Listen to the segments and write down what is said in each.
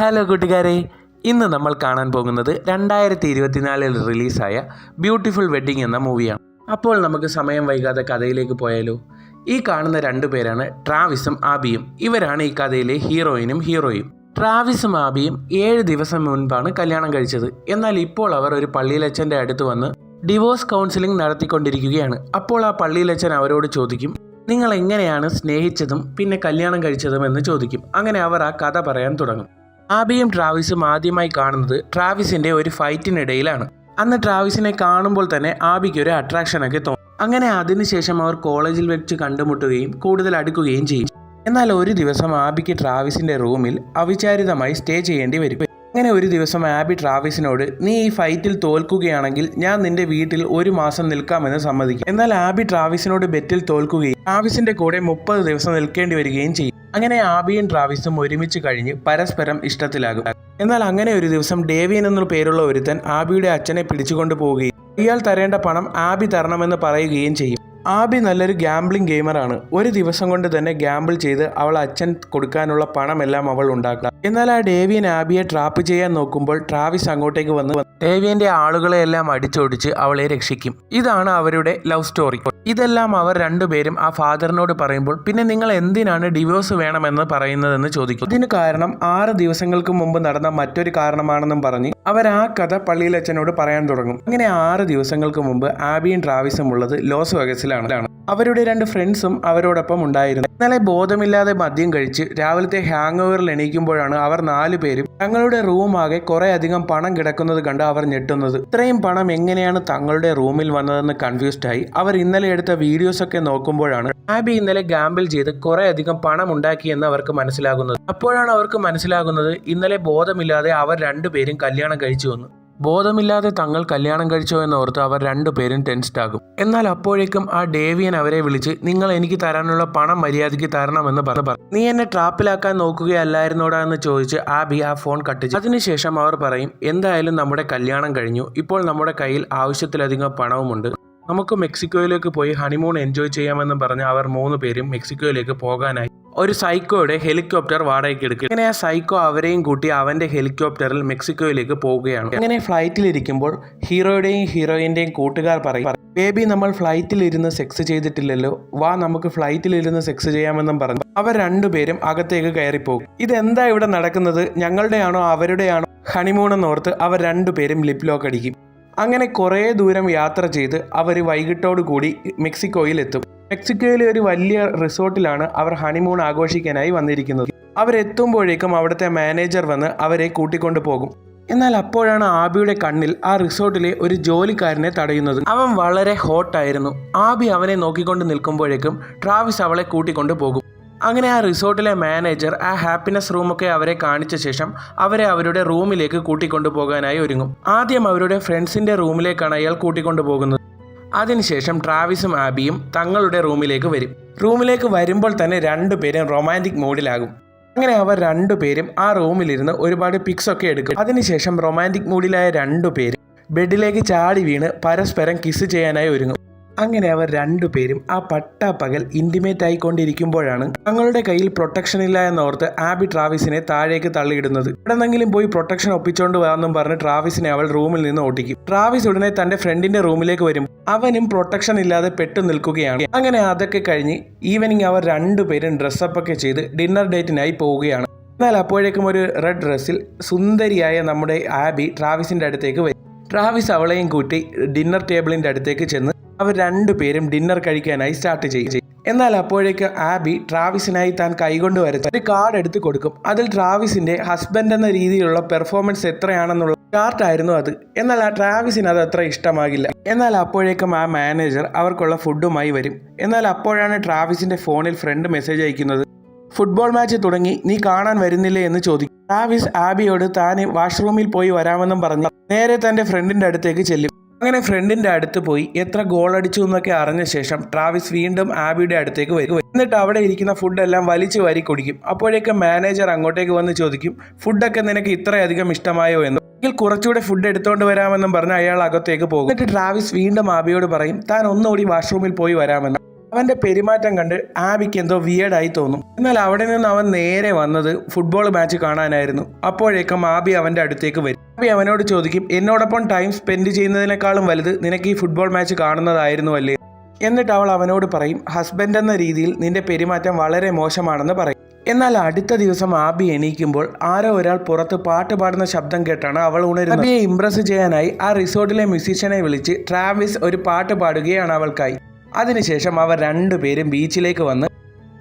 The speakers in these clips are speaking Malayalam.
ഹലോ കൂട്ടുകാരെ. ഇന്ന് നമ്മൾ കാണാൻ പോകുന്നത് രണ്ടായിരത്തി ഇരുപത്തിനാലിൽ റിലീസായ ബ്യൂട്ടിഫുൾ വെഡ്ഡിങ് എന്ന മൂവിയാണ് അപ്പോൾ നമുക്ക് സമയം വൈകാതെ കഥയിലേക്ക് പോയാലോ? ഈ കാണുന്ന രണ്ടു പേരാണ് ട്രാവിസും ആബിയും. ഇവരാണ് ഈ കഥയിലെ ഹീറോയിനും ഹീറോയും. ട്രാവിസും ആബിയും ഏഴ് ദിവസം മുൻപാണ് കല്യാണം കഴിച്ചത്. എന്നാൽ ഇപ്പോൾ അവർ ഒരു പള്ളിയിലച്ഛന്റെ അടുത്ത് വന്ന് ഡിവോഴ്സ് കൗൺസിലിംഗ് നടത്തിക്കൊണ്ടിരിക്കുകയാണ്. അപ്പോൾ ആ പള്ളിയിലച്ഛൻ അവരോട് ചോദിക്കും നിങ്ങൾ എങ്ങനെയാണ് സ്നേഹിച്ചതും പിന്നെ കല്യാണം കഴിച്ചതും? എന്ന് ചോദിക്കും. അങ്ങനെ അവർ ആ കഥ പറയാൻ തുടങ്ങും. ആബിയും ട്രാവിസും ആദ്യമായി കാണുന്നത് ട്രാവിസിന്റെ ഒരു ഫൈറ്റിനിടയിലാണ്. അന്ന് ട്രാവിസിനെ കാണുമ്പോൾ തന്നെ ആബിക്ക് ഒരു അട്രാക്ഷനൊക്കെ തോന്നും. അങ്ങനെ അതിനുശേഷം അവർ കോളേജിൽ വെച്ച് കണ്ടുമുട്ടുകയും കൂടുതൽ അടുക്കുകയും ചെയ്യും. എന്നാൽ ഒരു ദിവസം ആബിക്ക് ട്രാവിസിന്റെ റൂമിൽ അവിചാരിതമായി സ്റ്റേ ചെയ്യേണ്ടി വരും അങ്ങനെ ഒരു ദിവസം ആബി ട്രാവിസിനോട് നീ ഈ ഫൈറ്റിൽ തോൽക്കുകയാണെങ്കിൽ ഞാൻ നിന്റെ വീട്ടിൽ ഒരു മാസം നിൽക്കാമെന്ന് സമ്മതിക്കും. എന്നാൽ ആബി ട്രാവിസിനോട് ബെറ്റിൽ തോൽക്കുകയും ട്രാവിസിന്റെ കൂടെ മുപ്പത് ദിവസം നിൽക്കേണ്ടി വരികയും ചെയ്യും. അങ്ങനെ ആബിയും ട്രാവിസും ഒരുമിച്ച് കഴിഞ്ഞ് പരസ്പരം ഇഷ്ടത്തിലാകും. എന്നാൽ അങ്ങനെ ഒരു ദിവസം ഡേവിയൻ എന്ന പേരുള്ള ഒരുത്തൻ ആബിയുടെ അച്ഛനെ പിടിച്ചുകൊണ്ടു പോവുകയും ഇയാൾ തരേണ്ട പണം ആബി തരണമെന്ന് പറയുകയും ചെയ്യും. ആബി നല്ലൊരു ഗ്യാംബ്ലിംഗ് ഗെയിമറാണ് ഒരു ദിവസം കൊണ്ട് തന്നെ ഗ്യാമ്പിൾ ചെയ്ത് അവൾ അച്ഛൻ കൊടുക്കാനുള്ള പണമെല്ലാം അവൾ ഉണ്ടാക്കുക എന്നാൽ ആ ഡേവിയൻ ആബിയെ ട്രാപ്പ് ചെയ്യാൻ നോക്കുമ്പോൾ ട്രാവിസ് അങ്ങോട്ടേക്ക് വന്ന് ഡേവിയന്റെ ആളുകളെ എല്ലാം അടിച്ചോടിച്ച് അവളെ രക്ഷിക്കും. ഇതാണ് അവരുടെ ലവ് സ്റ്റോറി ഇതെല്ലാം അവർ രണ്ടുപേരും ആ ഫാദറിനോട് പറയുമ്പോൾ പിന്നെ നിങ്ങൾ എന്തിനാണ് ഡിവോഴ്സ് വേണമെന്ന് പറയുന്നതെന്ന് ചോദിക്കും. ഇതിന് കാരണം ആറ് ദിവസങ്ങൾക്ക് മുമ്പ് നടന്ന മറ്റൊരു കാരണമാണെന്നും പറഞ്ഞ് അവർ ആ കഥ പള്ളിയിലച്ഛനോട് പറയാൻ തുടങ്ങും. അങ്ങനെ ആറ് ദിവസങ്ങൾക്ക് മുമ്പ് ആബിയും ട്രാവിസും ഉള്ളത് ലോസ് വെഗസിലാണ് അവരുടെ രണ്ട് ഫ്രണ്ട്സും അവരോടൊപ്പം ഉണ്ടായിരുന്നു. ഇന്നലെ ബോധമില്ലാതെ മദ്യം കഴിച്ച് രാവിലത്തെ ഹാങ് ഓവറിൽ എണീക്കുമ്പോഴാണ് അവർ നാലു പേരും തങ്ങളുടെ റൂമാകെ കുറെ അധികം പണം കിടക്കുന്നത് കണ്ട് അവർ ഞെട്ടുന്നത്. ഇത്രയും പണം എങ്ങനെയാണ് തങ്ങളുടെ റൂമിൽ വന്നതെന്ന് കൺഫ്യൂസ്ഡ് ആയി. അവർ ഇന്നലെ എടുത്ത വീഡിയോസ് ഒക്കെ നോക്കുമ്പോഴാണ് ആബി ഇന്നലെ ഗാമ്പിൾ ചെയ്ത് കുറെ അധികം പണം ഉണ്ടാക്കിയെന്ന് അവർക്ക് മനസ്സിലാകുന്നത്. അപ്പോഴാണ് അവർക്ക് മനസ്സിലാകുന്നത് ഇന്നലെ ബോധമില്ലാതെ അവർ രണ്ടുപേരും കല്യാണം കഴിച്ചു വന്നു ബോധമില്ലാതെ തങ്ങൾ കല്യാണം കഴിച്ചോ എന്നോർത്ത് അവർ രണ്ടുപേരും ടെൻസ്ഡ് ആകും. എന്നാൽ അപ്പോഴേക്കും ആ ഡേവിയൻ അവരെ വിളിച്ച് നിങ്ങൾ എനിക്ക് തരാനുള്ള പണം മര്യാദയ്ക്ക് തരണമെന്ന് പറഞ്ഞു പറഞ്ഞു നീ എന്നെ ട്രാപ്പിലാക്കാൻ നോക്കുകയല്ലായിരുന്നോടാ എന്ന് ചോദിച്ച് ആബി ആ ഫോൺ കട്ട് ചെയ്തു. അതിനുശേഷം അവർ പറയും എന്തായാലും നമ്മുടെ കല്യാണം കഴിഞ്ഞു. ഇപ്പോൾ നമ്മുടെ കയ്യിൽ ആവശ്യത്തിലധികം പണവുമുണ്ട്. നമുക്ക് മെക്സിക്കോയിലേക്ക് പോയി ഹണിമൂൺ എൻജോയ് ചെയ്യാമെന്ന് പറഞ്ഞ് അവർ മൂന്ന് പേരും മെക്സിക്കോയിലേക്ക് പോകാനായി. ഒരു സൈക്കോയുടെ ഹെലികോപ്റ്റർ വാടകയ്ക്ക് എടുക്കും അങ്ങനെ ആ സൈക്കോ അവരെയും കൂട്ടി അവന്റെ ഹെലികോപ്റ്ററിൽ മെക്സിക്കോയിലേക്ക് പോവുകയാണ്. അങ്ങനെ ഫ്ലൈറ്റിലിരിക്കുമ്പോൾ ഹീറോയുടെയും ഹീറോയിന്റെയും കൂട്ടുകാർ പറയും ബേബി നമ്മൾ ഫ്ലൈറ്റിൽ ഇരുന്ന് സെക്സ് ചെയ്തിട്ടില്ലല്ലോ. വാ നമുക്ക് ഫ്ലൈറ്റിൽ ഇരുന്ന് സെക്സ് ചെയ്യാമെന്നും പറഞ്ഞു. അവർ രണ്ടുപേരും അകത്തേക്ക് കയറിപ്പോകും. ഇതെന്താ ഇവിടെ നടക്കുന്നത്? ഞങ്ങളുടെയാണോ അവരുടെയാണോ? ഹണിമൂൺ എന്നോർത്ത് അവർ രണ്ടുപേരും ലിപ് ലോക്ക് അടിക്കും. അങ്ങനെ കുറേ ദൂരം യാത്ര ചെയ്ത് അവർ വൈകിട്ടോടു കൂടി മെക്സിക്കോയിൽ എത്തും മെക്സിക്കോയിലെ ഒരു വലിയ റിസോർട്ടിലാണ് അവർ ഹണിമൂൺ ആഘോഷിക്കാനായി വന്നിരിക്കുന്നത്. അവരെത്തുമ്പോഴേക്കും അവിടുത്തെ മാനേജർ വന്ന് അവരെ കൂട്ടിക്കൊണ്ടു പോകും. എന്നാൽ അപ്പോഴാണ് ആബിയുടെ കണ്ണിൽ ആ റിസോർട്ടിലെ ഒരു ജോലിക്കാരനെ തടയുന്നത്. അവൻ വളരെ ഹോട്ടായിരുന്നു ആബി അവനെ നോക്കിക്കൊണ്ട് നിൽക്കുമ്പോഴേക്കും ട്രാവിസ് അവളെ കൂട്ടിക്കൊണ്ടു പോകും. അങ്ങനെ ആ റിസോർട്ടിലെ മാനേജർ ആ ഹാപ്പിനെസ് റൂമൊക്കെ അവരെ കാണിച്ച ശേഷം അവരെ അവരുടെ റൂമിലേക്ക് കൂട്ടിക്കൊണ്ടു പോകാനായി ഒരുങ്ങും. ആദ്യം അവരുടെ ഫ്രണ്ട്സിന്റെ റൂമിലേക്കാണ് അയാൾ കൂട്ടിക്കൊണ്ടു പോകുന്നത്. അതിനുശേഷം ട്രാവിസും ആബിയും തങ്ങളുടെ റൂമിലേക്ക് വരും. റൂമിലേക്ക് വരുമ്പോൾ തന്നെ രണ്ടുപേരും റൊമാന്റിക് മൂഡിലാകും അങ്ങനെ അവർ രണ്ടുപേരും ആ റൂമിലിരുന്ന് ഒരുപാട് പിക്സ് ഒക്കെ എടുക്കും. അതിനുശേഷം റൊമാന്റിക് മൂഡിലായ രണ്ടുപേരും ബെഡിലേക്ക് ചാടി വീണ് പരസ്പരം കിസ് ചെയ്യാനായി ഒരുങ്ങും. അങ്ങനെ അവർ രണ്ടുപേരും ആ പട്ടാപ്പകൽ ഇന്റിമേറ്റ് ആയിക്കൊണ്ടിരിക്കുമ്പോഴാണ് തങ്ങളുടെ കയ്യിൽ പ്രൊട്ടക്ഷൻ ഇല്ല എന്നോർത്ത് ആബി ട്രാവിസിനെ താഴേക്ക് തള്ളിയിടുന്നത്. എവിടെന്നെങ്കിലും പോയി പ്രൊട്ടക്ഷൻ ഒപ്പിച്ചോണ്ട് വാന്നും പറഞ്ഞ് ട്രാവിസിനെ അവൾ റൂമിൽ നിന്ന് ഓട്ടിക്കും. ട്രാവിസ് ഉടനെ തന്റെ ഫ്രണ്ടിന്റെ റൂമിലേക്ക് വരും. അവനും പ്രൊട്ടക്ഷൻ ഇല്ലാതെ പെട്ടു നിൽക്കുകയാണ്. അങ്ങനെ അതൊക്കെ കഴിഞ്ഞ് ഈവനിങ് അവർ രണ്ടുപേരും ഡ്രസ്സപ്പ് ഒക്കെ ചെയ്ത് ഡിന്നർ ഡേറ്റിനായി പോവുകയാണ്. എന്നാൽ അപ്പോഴേക്കും ഒരു റെഡ് ഡ്രസ്സിൽ സുന്ദരിയായ നമ്മുടെ ആബി ട്രാവിസിന്റെ അടുത്തേക്ക് വരും. ട്രാവിസ് അവളെയും കൂട്ടി ഡിന്നർ ടേബിളിന്റെ അടുത്തേക്ക് ചെന്ന് അവർ രണ്ടുപേരും ഡിന്നർ കഴിക്കാനായി സ്റ്റാർട്ട് ചെയ്യും എന്നാൽ അപ്പോഴേക്ക് ആബി ട്രാവിസിനായി താൻ കൈകൊണ്ട് വരച്ച ഒരു കാർഡ് എടുത്ത് കൊടുക്കും. അതിൽ ട്രാവിസിന്റെ ഹസ്ബൻഡ് എന്ന രീതിയിലുള്ള പെർഫോമൻസ് എത്രയാണെന്നുള്ള ചാർട്ടായിരുന്നു അത്. എന്നാൽ ആ ട്രാവിസിന് അത് അത്ര ഇഷ്ടമാകില്ല. എന്നാൽ അപ്പോഴേക്കും ആ മാനേജർ അവർക്കുള്ള ഫുഡുമായി വരും. എന്നാൽ അപ്പോഴാണ് ട്രാവിസിന്റെ ഫോണിൽ ഫ്രണ്ട് മെസ്സേജ് അയക്കുന്നത്. ഫുട്ബോൾ മാച്ച് തുടങ്ങി. നീ കാണാൻ വരുന്നില്ലേ? എന്ന് ചോദിക്കും. ട്രാവിസ് ആബിയോട് താൻ വാഷ്റൂമിൽ പോയി വരാമെന്നും പറഞ്ഞു നേരെ തന്റെ ഫ്രണ്ടിന്റെ അടുത്തേക്ക് ചെല്ലും. അങ്ങനെ ഫ്രണ്ടിന്റെ അടുത്ത് പോയി. എത്ര ഗോൾ അടിച്ചു എന്നൊക്കെ അറിഞ്ഞ ശേഷം ട്രാവിസ് വീണ്ടും ആബിയുടെ അടുത്തേക്ക് വരും. എന്നിട്ട് അവിടെ ഇരിക്കുന്ന ഫുഡെല്ലാം വലിച്ചു വാരി കുടിക്കും. അപ്പോഴേക്കും മാനേജർ അങ്ങോട്ടേക്ക് വന്ന് ചോദിക്കും ഫുഡൊക്കെ നിനക്ക് ഇത്രയധികം ഇഷ്ടമായോ? എന്ന്. എങ്കിൽ കുറച്ചുകൂടെ ഫുഡ് എടുത്തോണ്ട് വരാമെന്നും പറഞ്ഞ് അയാൾ അകത്തേക്ക് പോകും. എന്നിട്ട് ട്രാവിസ് വീണ്ടും ആബിയോട് പറയും താൻ ഒന്നുകൂടി വാഷ്റൂമിൽ പോയി വരാമെന്ന്. അവന്റെ പെരുമാറ്റം കണ്ട് ആബിക്ക് എന്തോ വിയേഡായി തോന്നും. എന്നാൽ അവിടെ നിന്ന് അവൻ നേരെ വന്നത് ഫുട്ബോൾ മാച്ച് കാണാനായിരുന്നു. അപ്പോഴേക്കും ആബി അവന്റെ അടുത്തേക്ക് വരും. ആബി അവനോട് ചോദിക്കും എന്നോടൊപ്പം ടൈം സ്പെൻഡ് ചെയ്യുന്നതിനേക്കാളും വലുത് നിനക്ക് ഈ ഫുട്ബോൾ മാച്ച് കാണുന്നതായിരുന്നു അല്ലേ എന്നിട്ട് അവൾ അവനോട് പറയും ഹസ്ബൻഡ് എന്ന രീതിയിൽ നിന്റെ പെരുമാറ്റം വളരെ മോശമാണെന്ന് പറയും. എന്നാൽ അടുത്ത ദിവസം ആബി എണീക്കുമ്പോൾ ആരോ ഒരാൾ പുറത്ത് പാട്ട് പാടുന്ന ശബ്ദം കേട്ടാണ് അവൾ ഉണരുന്നത്. ആബിയെ ഇംപ്രസ് ചെയ്യാനായി ആ റിസോർട്ടിലെ മ്യൂസീഷ്യനെ വിളിച്ച് ട്രാവിസ് ഒരു പാട്ട് പാടുകയാണ് അവൾക്കായി. അതിനുശേഷം അവർ രണ്ടുപേരും ബീച്ചിലേക്ക് വന്ന്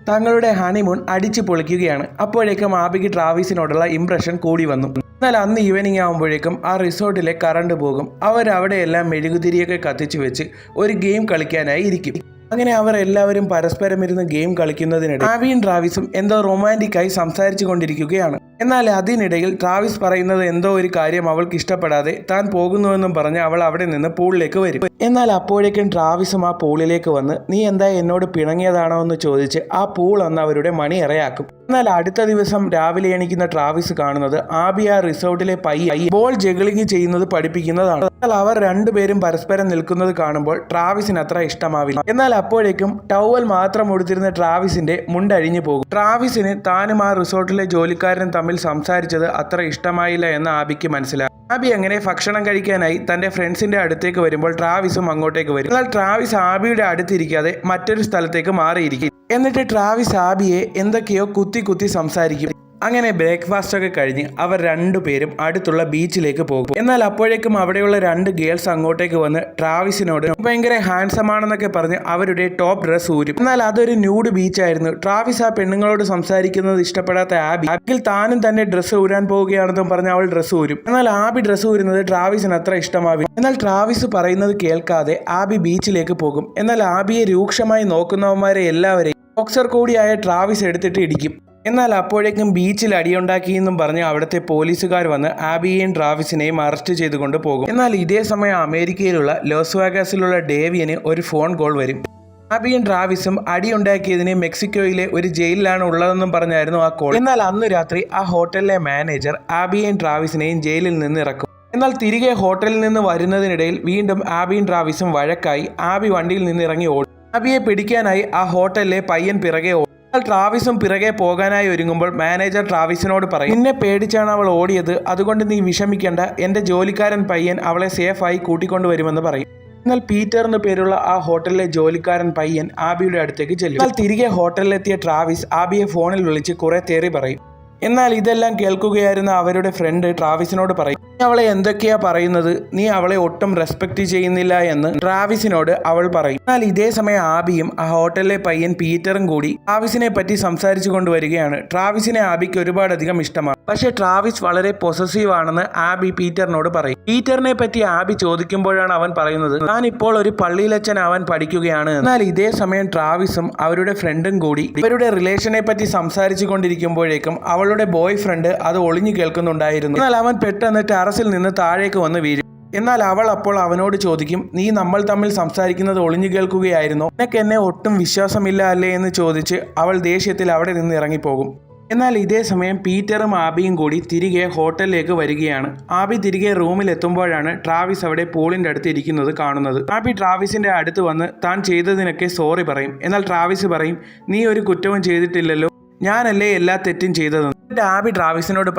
തങ്ങളുടെ ഹണിമൂൺ അടിച്ചു പൊളിക്കുകയാണ്. അപ്പോഴേക്കും ആബിക്ക് ട്രാവിസിനോടുള്ള ഇംപ്രഷൻ കൂടി വന്നു. എന്നാൽ അന്ന് ഈവനിങ് ആകുമ്പോഴേക്കും ആ റിസോർട്ടിലെ കറണ്ട് പോകും. അവരവിടെയെല്ലാം മെഴുകുതിരിയൊക്കെ കത്തിച്ചു വെച്ച് ഒരു ഗെയിം കളിക്കാനായി ഇരിക്കും. അങ്ങനെ അവർ എല്ലാവരും പരസ്പരം ഇരുന്ന് ഗെയിം കളിക്കുന്നതിനിടെ ആവിയും ട്രാവിസും എന്തോ റൊമാന്റിക്കായി സംസാരിച്ചു കൊണ്ടിരിക്കുകയാണ്. എന്നാൽ അതിനിടയിൽ ട്രാവിസ് പറയുന്നത് എന്തോ ഒരു കാര്യം അവൾക്ക് ഇഷ്ടപ്പെടാതെ താൻ പോകുന്നുവെന്നും പറഞ്ഞ് അവൾ അവിടെ നിന്ന് പൂളിലേക്ക് വരും. എന്നാൽ അപ്പോഴേക്കും ട്രാവിസും ആ പൂളിലേക്ക് വന്ന് നീ എന്താ എന്നോട് പിണങ്ങിയതാണോ? എന്ന് ചോദിച്ച് ആ പൂൾ അന്ന് അവരുടെ മണി ഇറയാക്കും എന്നാൽ അടുത്ത ദിവസം രാവിലെ എണീക്കുന്ന ട്രാവിസ് കാണുന്നത് ആബിയ റിസോർട്ടിലെ പയ്യായി ബോൾ ജഗിളിങ് ചെയ്യുന്നത് പഠിപ്പിക്കുന്നതാണ്. എന്നാൽ അവർ രണ്ടുപേരും പരസ്പരം നിൽക്കുന്നത് കാണുമ്പോൾ ട്രാവിസിന് അത്ര ഇഷ്ടമാവില്ല. എന്നാൽ അപ്പോഴേക്കും ടവൽ മാത്രം ഉടുത്തിരുന്ന ട്രാവിസിന്റെ മുണ്ടഴിഞ്ഞു പോകും. ട്രാവിസിന് താനും ആ റിസോർട്ടിലെ ജോലിക്കാരനും തമ്മിൽ സംസാരിച്ചത് അത്ര ഇഷ്ടമായില്ല എന്ന് ആബിക്ക് മനസ്സിലായി. ആബി അങ്ങനെ ഭക്ഷണം കഴിക്കാനായി തന്റെ ഫ്രണ്ട്സിന്റെ അടുത്തേക്ക് വരുമ്പോൾ ട്രാവിസും അങ്ങോട്ടേക്ക് വരും. എന്നാൽ ട്രാവിസ് ആബിയുടെ അടുത്തിരിക്കാതെ മറ്റൊരു സ്ഥലത്തേക്ക് മാറിയിരിക്കും. എന്നിട്ട് ട്രാവിസ് ആബിയെ എന്തൊക്കെയോ കുത്തി കുത്തി കുത്തി സംസാരിക്കും. അങ്ങനെ ബ്രേക്ക്ഫാസ്റ്റ് ഒക്കെ കഴിഞ്ഞ് അവർ രണ്ടുപേരും അടുത്തുള്ള ബീച്ചിലേക്ക് പോകും. എന്നാൽ അപ്പോഴേക്കും അവിടെയുള്ള രണ്ട് ഗേൾസ് അങ്ങോട്ടേക്ക് വന്ന് ട്രാവിസിനോട് ഭയങ്കര ഹാൻസം ആണെന്നൊക്കെ പറഞ്ഞ് അവരുടെ ടോപ്പ് ഡ്രസ് ഊരും. എന്നാൽ അതൊരു ന്യൂഡ് ബീച്ചായിരുന്നു. ട്രാവിസ് ആ പെണ്ണുങ്ങളോട് സംസാരിക്കുന്നത് ഇഷ്ടപ്പെടാത്ത ആബി. ആബിൽ താനും തന്നെ ഡ്രസ്സ് ഊരാൻ പോവുകയാണെന്നും പറഞ്ഞ് അവൾ ഡ്രസ്സ് ഊരും. എന്നാൽ ആബി ഡ്രസ്സ് ഊരുന്നത് ട്രാവിസിന് അത്ര ഇഷ്ടമാവില്ല. എന്നാൽ ട്രാവിസ് പറയുന്നത് കേൾക്കാതെ ആബി ബീച്ചിലേക്ക് പോകും. എന്നാൽ ആബിയെ രൂക്ഷമായി നോക്കുന്നവന്മാരെ എല്ലാവരെയും ബോക്സർ കൂടിയായ ട്രാവിസ് എടുത്തിട്ട് ഇടിക്കും. എന്നാൽ അപ്പോഴേക്കും ബീച്ചിൽ അടിയുണ്ടാക്കിയെന്നും പറഞ്ഞ് അവിടുത്തെ പോലീസുകാർ വന്ന് ആബിയെയും ട്രാവിസിനെയും അറസ്റ്റ് ചെയ്തുകൊണ്ട് പോകും. എന്നാൽ ഇതേ സമയം അമേരിക്കയിലുള്ള ലോസ് വാഗാസിലുള്ള ഡേവിയന് ഒരു ഫോൺ കോൾ വരും. ആബിയും ട്രാവിസും അടിയുണ്ടാക്കിയതിന് മെക്സിക്കോയിലെ ഒരു ജയിലിലാണ് ഉള്ളതെന്നും പറഞ്ഞായിരുന്നു ആ കോൾ. എന്നാൽ അന്ന് രാത്രി ആ ഹോട്ടലിലെ മാനേജർ ആബിയെയും ട്രാവിസിനെയും ജയിലിൽ നിന്ന് ഇറക്കും. എന്നാൽ തിരികെ ഹോട്ടലിൽ നിന്ന് വരുന്നതിനിടയിൽ വീണ്ടും ആബിയും ട്രാവിസും വഴക്കായി ആബി വണ്ടിയിൽ നിന്ന് ഇറങ്ങി ഓടും. ആബിയെ പിടിക്കാനായി ആ ഹോട്ടലിലെ പയ്യൻ പിറകെ ട്രാവിസും പിറകെ പോകാനായി ഒരുങ്ങുമ്പോൾ മാനേജർ ട്രാവിസിനോട് പറയും നിന്നെ പേടിച്ചാണ് അവൾ ഓടിയത്. അതുകൊണ്ട് നീ വിഷമിക്കേണ്ട. എന്റെ ജോലിക്കാരൻ പയ്യൻ അവളെ സേഫായി കൂട്ടിക്കൊണ്ടുവരുമെന്ന് പറയും. എന്നാൽ പീറ്റർ എന്ന പേരുള്ള ആ ഹോട്ടലിലെ ജോലിക്കാരൻ പയ്യൻ ആബിയുടെ അടുത്തേക്ക് ചെല്ലും. എന്നാൽ തിരികെ ഹോട്ടലിലെത്തിയ ട്രാവിസ് ആബിയെ ഫോണിൽ വിളിച്ച് കുറെ തേറി പറയും. എന്നാൽ ഇതെല്ലാം കേൾക്കുകയായിരുന്ന അവരുടെ ഫ്രണ്ട് ട്രാവിസിനോട് പറയും അവളെ എന്തൊക്കെയാ പറയുന്നത്? നീ അവളെ ഒട്ടും റെസ്പെക്ട് ചെയ്യുന്നില്ല എന്ന് ട്രാവിസിനോട് അവൾ പറയും. എന്നാൽ ഇതേ സമയം ആബിയും ആ ഹോട്ടലിലെ പയ്യൻ പീറ്ററും കൂടി ട്രാവിസിനെ പറ്റി സംസാരിച്ചു കൊണ്ടുവരികയാണ് ട്രാവിസിനെ ആബിക്ക് ഒരുപാടധികം ഇഷ്ടമാണ്. പക്ഷേ ട്രാവിസ് വളരെ പൊസസീവ് ആണെന്ന് ആബി പീറ്ററിനോട് പറയും. പീറ്ററിനെ പറ്റി ആബി ചോദിക്കുമ്പോഴാണ് അവൻ പറയുന്നത് ഞാൻ ഇപ്പോൾ ഒരു പള്ളിയിലച്ചനാവാൻ പഠിക്കുകയാണ്. എന്നാൽ ഇതേ സമയം ട്രാവിസും അവരുടെ ഫ്രണ്ടും കൂടി ഇവരുടെ റിലേഷനെ പറ്റി സംസാരിച്ചു കൊണ്ടിരിക്കുമ്പോഴേക്കും അവളുടെ ബോയ് ഫ്രണ്ട് അത് ഒളിഞ്ഞു കേൾക്കുന്നുണ്ടായിരുന്നു. എന്നാൽ അവൻ പെട്ടെന്ന് ടെറസിൽ നിന്ന് താഴേക്ക് വന്ന് വീഴും. എന്നാൽ അവൾ അപ്പോൾ അവനോട് ചോദിക്കും നീ നമ്മൾ തമ്മിൽ സംസാരിക്കുന്നത് ഒളിഞ്ഞു കേൾക്കുകയായിരുന്നോ? നിനക്ക് എന്നെ ഒട്ടും വിശ്വാസമില്ല അല്ലേ? എന്ന് ചോദിച്ച് അവൾ ദേഷ്യത്തിൽ അവിടെ നിന്ന് ഇറങ്ങിപ്പോകും. എന്നാൽ ഇതേ സമയം പീറ്ററും ആബിയും കൂടി തിരികെ ഹോട്ടലിലേക്ക് വരികയാണ്. ആബി തിരികെ റൂമിൽ എത്തുമ്പോഴാണ് ട്രാവിസ് അവിടെ പോളിന്റെ അടുത്ത് ഇരിക്കുന്നത് കാണുന്നത്. ആബി ട്രാവിസിന്റെ അടുത്ത് വന്ന് താൻ ചെയ്തതിനൊക്കെ സോറി പറയും. എന്നാൽ ട്രാവിസ് പറയും നീ ഒരു കുറ്റവും ചെയ്തിട്ടില്ലല്ലോ. ഞാനല്ലേ എല്ലാ തെറ്റും ചെയ്തതെന്ന്? എന്നിട്ട് ആബി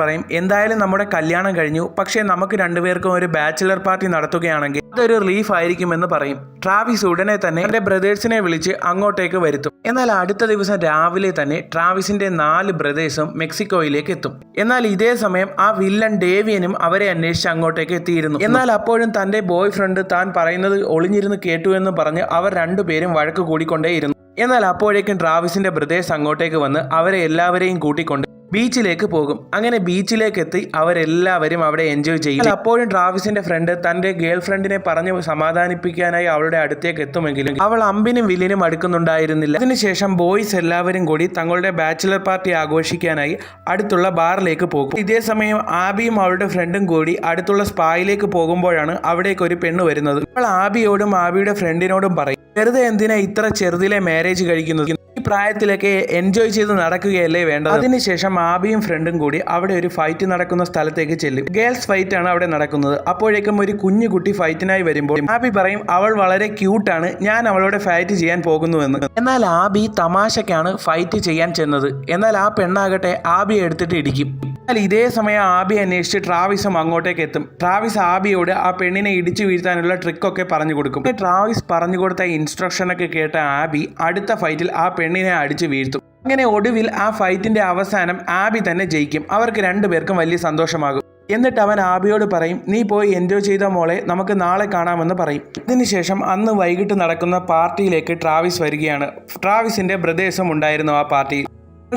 പറയും എന്തായാലും നമ്മുടെ കല്യാണം കഴിഞ്ഞു. പക്ഷേ നമുക്ക് രണ്ടുപേർക്കും ഒരു ബാച്ചിലർ പാർട്ടി നടത്തുകയാണെങ്കിൽ അതൊരു റിലീഫ് ആയിരിക്കുമെന്ന് പറയും. ട്രാവിസ് ഉടനെ തന്നെ തന്റെ ബ്രദേഴ്സിനെ വിളിച്ച് അങ്ങോട്ടേക്ക് വരുത്തും. എന്നാൽ അടുത്ത ദിവസം രാവിലെ തന്നെ ട്രാവിസിന്റെ നാല് ബ്രദേഴ്സും മെക്സിക്കോയിലേക്ക് എത്തും. എന്നാൽ ഇതേ സമയം ആ വില്ലൻ ഡേവിയനും അവരെ അന്വേഷിച്ച് അങ്ങോട്ടേക്ക് എത്തിയിരുന്നു. എന്നാൽ അപ്പോഴും തന്റെ ബോയ് ഫ്രണ്ട് താൻ പറയുന്നത് ഒളിഞ്ഞിരുന്ന് കേട്ടു എന്ന് പറഞ്ഞ് അവർ രണ്ടുപേരും വഴക്ക് കൂടിക്കൊണ്ടേയിരുന്നു. എന്നാൽ അപ്പോഴേക്കും ട്രാവിസിന്റെ ബ്രദേഴ്സ് അങ്ങോട്ടേക്ക് വന്ന് അവരെ എല്ലാവരെയും കൂട്ടിക്കൊണ്ട് ബീച്ചിലേക്ക് പോകും. അങ്ങനെ ബീച്ചിലേക്ക് എത്തി അവരെല്ലാവരും അവിടെ എൻജോയ് ചെയ്യും. അപ്പോഴും ട്രാവിസിന്റെ ഫ്രണ്ട് തന്റെ ഗേൾ ഫ്രണ്ടിനെ പറഞ്ഞ് സമാധാനിപ്പിക്കാനായി അവളുടെ അടുത്തേക്ക് എത്തുമെങ്കിലും അവൾ അമ്പിനും വില്ലിനും അടുക്കുന്നുണ്ടായിരുന്നില്ല. അതിനുശേഷം ബോയ്സ് എല്ലാവരും കൂടി തങ്ങളുടെ ബാച്ചിലർ പാർട്ടി ആഘോഷിക്കാനായി അടുത്തുള്ള ബാറിലേക്ക് പോകും. ഇതേ സമയം ആബിയും അവളുടെ ഫ്രണ്ടും കൂടി അടുത്തുള്ള സ്പായിലേക്ക് പോകുമ്പോഴാണ് അവിടേക്ക് ഒരു പെണ്ണ് വരുന്നത്. അവൾ ആബിയോടും ആബിയുടെ ഫ്രണ്ടിനോടും പറയും വെറുതെ എന്തിനാ ഇത്ര ചെറുതിലെ മാരേജ് കഴിക്കുന്നത്? ഈ പ്രായത്തിലൊക്കെ എൻജോയ് ചെയ്ത് നടക്കുകയല്ലേ വേണ്ടത്? അതിനുശേഷം ആബിയും ഫ്രണ്ടും കൂടി അവിടെ ഒരു ഫൈറ്റ് നടക്കുന്ന സ്ഥലത്തേക്ക് ചെല്ലും. ഗേൾസ് ഫൈറ്റ് ആണ് അവിടെ നടക്കുന്നത്. അപ്പോഴേക്കും ഒരു കുഞ്ഞു കുട്ടി ഫൈറ്റിനായി വരുമ്പോൾ ആബി പറയും അവൾ വളരെ ക്യൂട്ടാണ് ഞാൻ അവളോട് ഫൈറ്റ് ചെയ്യാൻ പോകുന്നുവെന്ന്. എന്നാൽ ആബി തമാശക്കാണ് ഫൈറ്റ് ചെയ്യാൻ ചെന്നത്. എന്നാൽ ആ പെണ്ണാകട്ടെ ആബിയെ എടുത്തിട്ട് ഇടിക്കും. എന്നാൽ ഇതേ സമയം ആബി അന്വേഷിച്ച് ട്രാവിസും അങ്ങോട്ടേക്ക് എത്തും. ട്രാവിസ് ആബിയോട് ആ പെണ്ണിനെ ഇടിച്ചു വീഴ്ത്താനുള്ള ട്രിക്കൊക്കെ പറഞ്ഞു കൊടുക്കും. ട്രാവിസ് പറഞ്ഞു കൊടുത്ത ഇൻസ്ട്രക്ഷനൊക്കെ കേട്ട ആബി അടുത്ത ഫൈറ്റിൽ ആ പെണ്ണിനെ അടിച്ചു വീഴ്ത്തും. അങ്ങനെ ഒടുവിൽ ആ ഫൈറ്റിന്റെ അവസാനം ആബി തന്നെ ജയിക്കും. അവർക്ക് രണ്ടുപേർക്കും വലിയ സന്തോഷമാകും. എന്നിട്ട് അവൻ ആബിയോട് പറയും നീ പോയി എൻജോയ് ചെയ്ത മോളെ നമുക്ക് നാളെ കാണാമെന്ന് പറയും. ഇതിനുശേഷം അന്ന് വൈകിട്ട് നടക്കുന്ന പാർട്ടിയിലേക്ക് ട്രാവിസ് വരികയാണ്. ട്രാവിസിന്റെ ബ്രദേഴ്സും ഉണ്ടായിരുന്നു ആ പാർട്ടിയിൽ.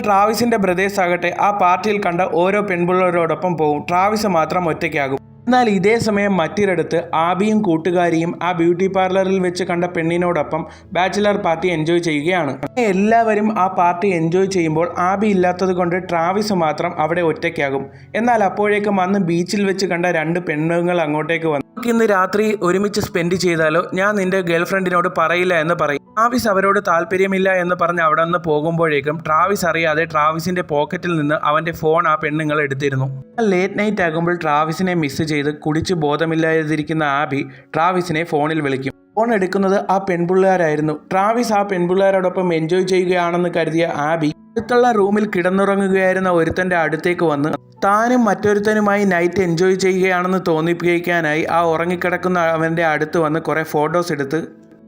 ട്രാവിസിന്റെ ബ്രദേഴ്സ് ആകട്ടെ ആ പാർട്ടിയിൽ കണ്ട ഓരോ പെൺപിള്ളേരോടൊപ്പം പോകും ട്രാവിസ് മാത്രം ഒറ്റയ്ക്കാകും. എന്നാൽ ഇതേ സമയം മറ്റൊരിടത്ത് ആബിയും കൂട്ടുകാരിയും ആ ബ്യൂട്ടി പാർലറിൽ വെച്ച് കണ്ട പെണ്ണിനോടൊപ്പം ബാച്ചിലർ പാർട്ടി എൻജോയ് ചെയ്യുകയാണ്. എല്ലാവരും ആ പാർട്ടി എൻജോയ് ചെയ്യുമ്പോൾ ആബി ഇല്ലാത്തത് കൊണ്ട് ട്രാവിസ് മാത്രം അവിടെ ഒറ്റയ്ക്കാകും. എന്നാൽ അപ്പോഴേക്കും അന്ന് ബീച്ചിൽ വെച്ച് കണ്ട രണ്ട് പെണ്ണുങ്ങൾ അങ്ങോട്ടേക്ക് വന്നു. ഇന്ന് രാത്രി ഒരുമിച്ച് സ്പെൻഡ് ചെയ്താലോ? ഞാൻ നിന്റെ ഗേൾഫ്രണ്ടിനോട് പറയില്ല എന്ന് പറയും. ട്രാവിസ് അവരോട് താല്പര്യമില്ല എന്ന് പറഞ്ഞ് അവിടെ നിന്ന് പോകുമ്പോഴേക്കും ട്രാവിസ് അറിയാതെ ട്രാവിസിന്റെ പോക്കറ്റിൽ നിന്ന് അവന്റെ ഫോൺ ആ പെണ്ണുങ്ങൾ എടുത്തിരുന്നു. ലേറ്റ് നൈറ്റ് ആകുമ്പോൾ ട്രാവിസിനെ മിസ് ചെയ്ത് കുടിച്ച് ബോധമില്ലാതിരിക്കുന്ന ആബി ട്രാവിസിനെ ഫോണിൽ വിളിക്കും. ഫോൺ എടുക്കുന്നത് ആ പെൺപിള്ളേരായിരുന്നു. ട്രാവിസ് ആ പെൺപിള്ളേരോടൊപ്പം എൻജോയ് ചെയ്യുകയാണെന്ന് കരുതിയ ആബി അടുത്തുള്ള റൂമിൽ കിടന്നുറങ്ങുകയായിരുന്ന ഒരുത്തന്റെ അടുത്തേക്ക് വന്ന് താനും മറ്റൊരുത്തനുമായി നൈറ്റ് എൻജോയ് ചെയ്യുകയാണെന്ന് തോന്നിപ്പിക്കാനായി ആ ഉറങ്ങിക്കിടക്കുന്ന അവന്റെ അടുത്ത് വന്ന് കുറേ ഫോട്ടോസ് എടുത്ത്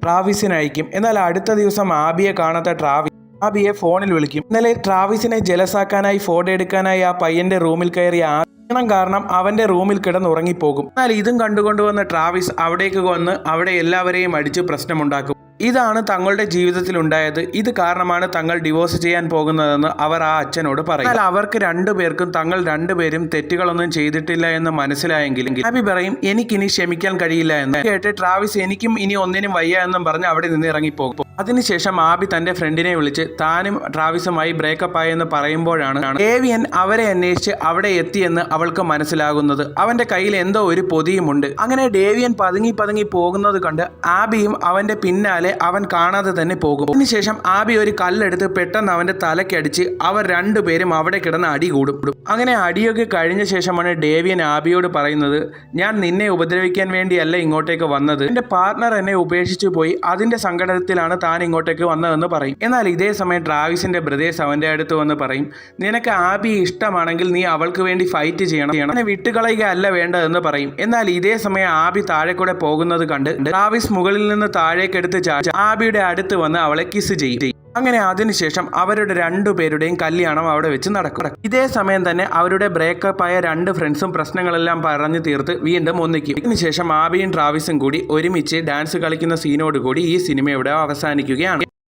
ട്രാവിസിന് അയക്കും. എന്നാൽ അടുത്ത ദിവസം ആബിയെ കാണാത്ത ട്രാവിസ് ആബിയെ ഫോണിൽ വിളിക്കും. ഇന്നലെ ട്രാവിസിനെ ജലസാക്കാനായി ഫോട്ടോ എടുക്കാനായി ആ പയ്യന്റെ റൂമിൽ കയറിയ ക്ഷണം കാരണം അവന്റെ റൂമിൽ കിടന്നുറങ്ങിപ്പോകും. എന്നാൽ ഇതും കണ്ടുകൊണ്ടുവന്ന ട്രാവിസ് അവിടേക്ക് വന്ന് അവിടെ എല്ലാവരെയും അടിച്ച് പ്രശ്നമുണ്ടാക്കും. ഇതാണ് തങ്ങളുടെ ജീവിതത്തിൽ ഉണ്ടായത് ഇത് കാരണമാണ് തങ്ങൾ ഡിവോഴ്സ് ചെയ്യാൻ പോകുന്നതെന്ന് അവർ ആ അച്ഛനോട് പറയും എന്നാൽ അവർക്ക് രണ്ടുപേർക്കും തങ്ങൾ രണ്ടുപേരും തെറ്റുകളൊന്നും ചെയ്തിട്ടില്ല എന്ന് മനസ്സിലായെങ്കിലും ഹാബി പറയും എനിക്കിനി ക്ഷമിക്കാൻ കഴിയില്ല എന്ന് കേട്ട് ട്രാവിസ് എനിക്കും ഇനി ഒന്നിനും വയ്യ എന്നും പറഞ്ഞ് അവിടെ നിന്ന് ഇറങ്ങിപ്പോകും. അതിനുശേഷം ആബി തന്റെ ഫ്രണ്ടിനെ വിളിച്ച് താനും ട്രാവിസുമായി ബ്രേക്കപ്പ് ആയെന്ന് പറയുമ്പോഴാണ് ഏവിയൻ അവരെ അന്വേഷിച്ച് അവിടെ എത്തിയെന്ന് അവൾക്ക് മനസ്സിലാകുന്നത്. അവന്റെ കയ്യിൽ എന്തോ ഒരു പൊതിയുമുണ്ട്. അങ്ങനെ ഡേവിയൻ പതുങ്ങി പതുങ്ങി പോകുന്നത് കണ്ട് ആബിയും അവന്റെ പിന്നാലെ അവൻ കാണാതെ തന്നെ പോകും. അതിനുശേഷം ആബി ഒരു കല്ലെടുത്ത് പെട്ടെന്ന് അവന്റെ തലക്കടിച്ച് അവർ രണ്ടുപേരും അവിടെ കിടന്ന് അടി കൂടും. അങ്ങനെ അടിയൊക്കെ കഴിഞ്ഞ ശേഷമാണ് ഡേവിയൻ ആബിയോട് പറയുന്നത് ഞാൻ നിന്നെ ഉപദ്രവിക്കാൻ വേണ്ടിയല്ല ഇങ്ങോട്ടേക്ക് വന്നത്. എന്റെ പാർട്ണർ എന്നെ ഉപേക്ഷിച്ചു പോയി. അതിന്റെ സങ്കടത്തിലാണ് താൻ ഇങ്ങോട്ടേക്ക് വന്നതെന്ന് പറയും. എന്നാൽ ഇതേ സമയം ഡ്രാവിസിന്റെ ബ്രദേഴ്സ് അവന്റെ അടുത്ത് വന്ന് പറയും നിനക്ക് ആബി ഇഷ്ടമാണെങ്കിൽ നീ അവൾക്ക് വേണ്ടി ഫൈറ്റ് ചെയ്യണം. അങ്ങനെ വിട്ടുകളയുക അല്ല വേണ്ടതെന്ന് പറയും. എന്നാൽ ഇതേ സമയം ആബി താഴെ കൂടെ പോകുന്നത് കണ്ട് ട്രാവിസ് മുകളിൽ നിന്ന് താഴേക്കെടുത്ത് ആബിയുടെ അടുത്ത് വന്ന് അവളെ കിസ് ചെയ്യും. അങ്ങനെ അതിനുശേഷം അവരുടെ രണ്ടുപേരുടെയും കല്യാണം അവിടെ വെച്ച് നടക്കും. ഇതേ സമയം തന്നെ അവരുടെ ബ്രേക്കപ്പ് ആയ രണ്ട് ഫ്രണ്ട്സും പ്രശ്നങ്ങളെല്ലാം പറഞ്ഞു തീർത്ത് വീണ്ടും ഒന്നിക്കും. ഇതിനുശേഷം ആബിയും ട്രാവിസും കൂടി ഒരുമിച്ച് ഡാൻസ് കളിക്കുന്ന സീനോട് കൂടി ഈ സിനിമ ഇവിടെ അവസാനിക്കുകയാണ്.